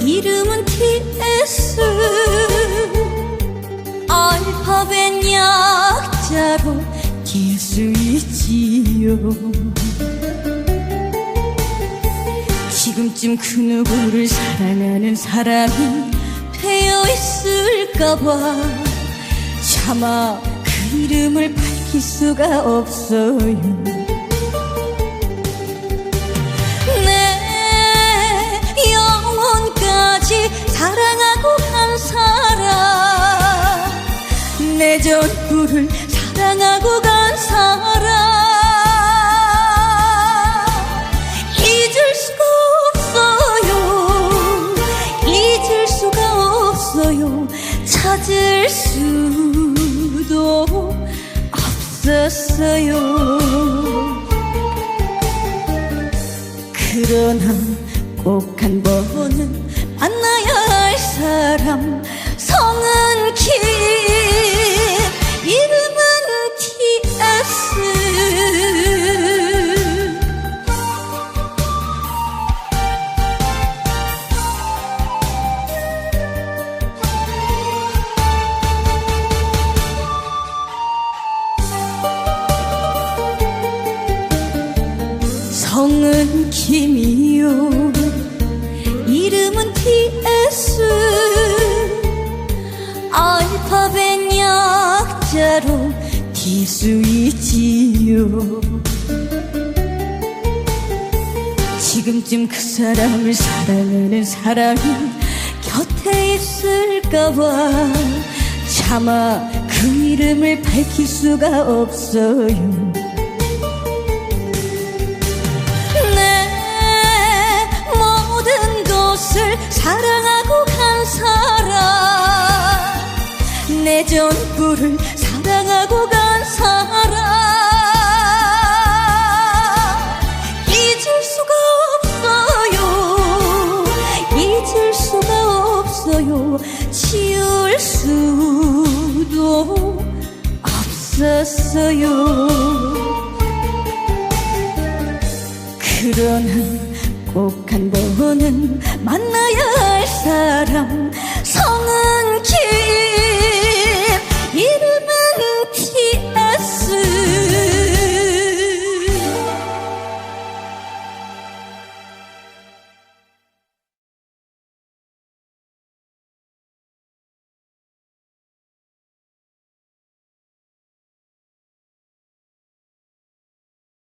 이름은 TS 알파벳 약자로 TS 있지요. 지금쯤 그 누구를 사랑하는 사람이 되어 있을까봐 차마 그 이름을 밝힐 수가 없어요 전부를 사랑하고 간 사람. 잊을 수가 없어요. 잊을 수가 없어요. 찾을 수도 없었어요. 그러나 꼭 한 번은 만나야 할 사람 성은 킴 성은 김이요. 이름은 TS 알파벳 약자로 디스이지요. 지금쯤 그 사람을 사랑하는 사람이 곁에 있을까봐 차마 그 이름을 밝힐 수가 없어요 내 전부를 사랑하고 간 사람. 잊을 수가 없어요. 잊을 수가 없어요. 지울 수도 없었어요. 그러나 꼭 한 번은 만나야 할 사람